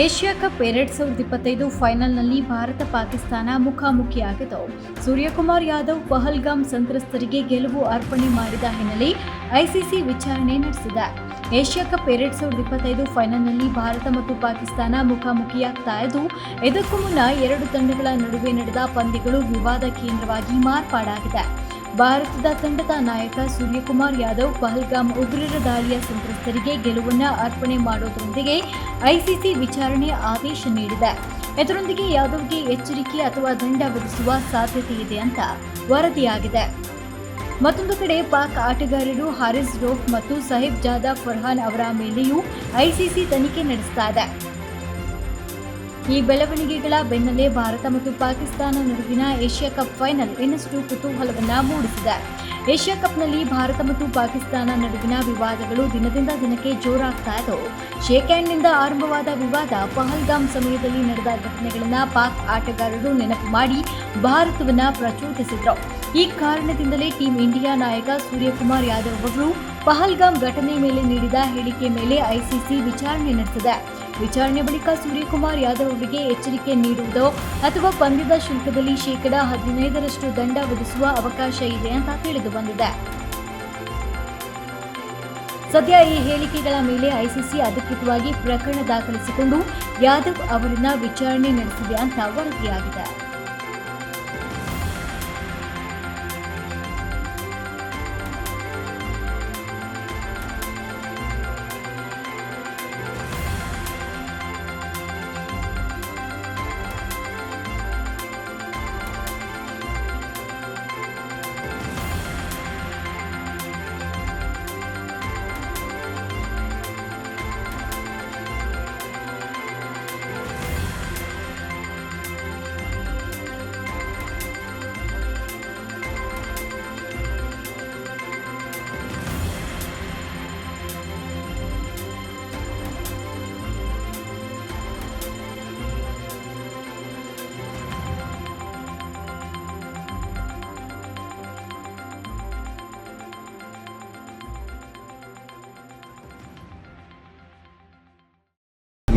Asia cup ಎರಡ್ ಸಾವಿರದ ಇಪ್ಪತ್ತೈದು ಫೈನಲ್ನಲ್ಲಿ ಭಾರತ ಪಾಕಿಸ್ತಾನ ಮುಖಾಮುಖಿಯಾಗಿದ್ದವು ಸೂರ್ಯಕುಮಾರ್ ಯಾದವ್ ಪಹಲ್ಗಾಮ್ ಸಂತ್ರಸ್ತರಿಗೆ ಗೆಲುವು ಅರ್ಪಣೆ ಮಾಡಿದ ಹಿನ್ನೆಲೆ ಐಸಿಸಿ ವಿಚಾರಣೆ ನಡೆಸಿದೆ. ಏಷ್ಯಾ ಕಪ್ ಎರಡ್ ಸಾವಿರದ ಇಪ್ಪತ್ತೈದು ಫೈನಲ್ನಲ್ಲಿ ಭಾರತ ಮತ್ತು ಪಾಕಿಸ್ತಾನ ಮುಖಾಮುಖಿಯಾಗ್ತಾ ಇದ್ದು, ಇದಕ್ಕೂ ಮುನ್ನ ಎರಡು ತಂಡಗಳ ನಡುವೆ ನಡೆದ ಪಂದ್ಯಗಳು ವಿವಾದ ಕೇಂದ್ರವಾಗಿ ಮಾರ್ಪಾಡಾಗಿದೆ. ಭಾರತದ ತಂಡದ ನಾಯಕ ಸೂರ್ಯಕುಮಾರ್ ಯಾದವ್ ಪಹಲ್ಗಾಮ್ ಉಗ್ರರ ದಾಳಿಯ ಸಂತ್ರಸ್ತರಿಗೆ ಗೆಲುವನ್ನು ಅರ್ಪಣೆ ಮಾಡುವುದರೊಂದಿಗೆ ಐಸಿಸಿ ವಿಚಾರಣೆ ಆದೇಶ ನೀಡಿದೆ. ಇದರೊಂದಿಗೆ ಯಾದವ್ಗೆ ಎಚ್ಚರಿಕೆ ಅಥವಾ ದಂಡ ವಿಧಿಸುವ ಸಾಧ್ಯತೆ ಇದೆ ಅಂತ ವರದಿಯಾಗಿದೆ. ಮತ್ತೊಂದು ಕಡೆ ಪಾಕ್ ಆಟಗಾರರು ಹಾರಿಸ್ ರೋಫ್ ಮತ್ತು ಸಹಿಬ್ ಜಾದಾ ಫರ್ಹಾನ್ ಅವರ ಮೇಲೆಯೂ ಐಸಿಸಿ ತನಿಖೆ ನಡೆಸ್ತಾ ಇದೆ. ಈ ಬೆಳವಣಿಗೆಗಳ ಬೆನ್ನಲ್ಲೇ ಭಾರತ ಮತ್ತು ಪಾಕಿಸ್ತಾನ ನಡುವಿನ ಏಷ್ಯಾ ಕಪ್ ಫೈನಲ್ ಇನ್ನಷ್ಟು ಕುತೂಹಲವನ್ನು ಮೂಡಿಸಿದೆ. ಏಷ್ಯಾ ಕಪ್ನಲ್ಲಿ ಭಾರತ ಮತ್ತು ಪಾಕಿಸ್ತಾನ ನಡುವಿನ ವಿವಾದಗಳು ದಿನದಿಂದ ದಿನಕ್ಕೆ ಜೋರಾಗ್ತಾ ಇದ್ದು ಶೇಕ್ ಹ್ಯಾಂಡ್ನಿಂದ ಆರಂಭವಾದ ವಿವಾದ ಪಹಲ್ಗಾಮ್ ಸಮಯದಲ್ಲಿ ನಡೆದ ಘಟನೆಗಳನ್ನು ಪಾಕ್ ಆಟಗಾರರು ನೆನಪು ಮಾಡಿ ಭಾರತವನ್ನು ಪ್ರಚೋದಿಸಿದರು. ಈ ಕಾರಣದಿಂದಲೇ ಟೀಂ ಇಂಡಿಯಾ ನಾಯಕ ಸೂರ್ಯಕುಮಾರ್ ಯಾದವ್ ಅವರು ಪಹಲ್ಗಾಮ್ ಘಟನೆ ಮೇಲೆ ನೀಡಿದ ಹೇಳಿಕೆ ಮೇಲೆ ಐಸಿಸಿ ವಿಚಾರಣೆ ನಡೆಸಿದೆ. ವಿಚಾರಣೆ ಬಳಿಕ ಸೂರ್ಯಕುಮಾರ್ ಯಾದವ್ ಅವರಿಗೆ ಎಚ್ಚರಿಕೆ ನೀಡುವುದೋ ಅಥವಾ ಪಂದ್ಯದ ಶುಲ್ಕದಲ್ಲಿ ಶೇಕಡಾ ಹದಿನೈದರಷ್ಟು ದಂಡ ವಿಧಿಸುವ ಅವಕಾಶ ಇದೆ ಅಂತ ತಿಳಿದು ಬಂದಿದೆ. ಸದ್ಯ ಈ ಹೇಳಿಕೆಗಳ ಮೇಲೆ ಐಸಿಸಿ ಅಧಿಕೃತವಾಗಿ ಪ್ರಕರಣ ದಾಖಲಿಸಿಕೊಂಡು ಯಾದವ್ ಅವರನ್ನ ವಿಚಾರಣೆ ನಡೆಸಿದೆ ಅಂತ ವರದಿಯಾಗಿದೆ.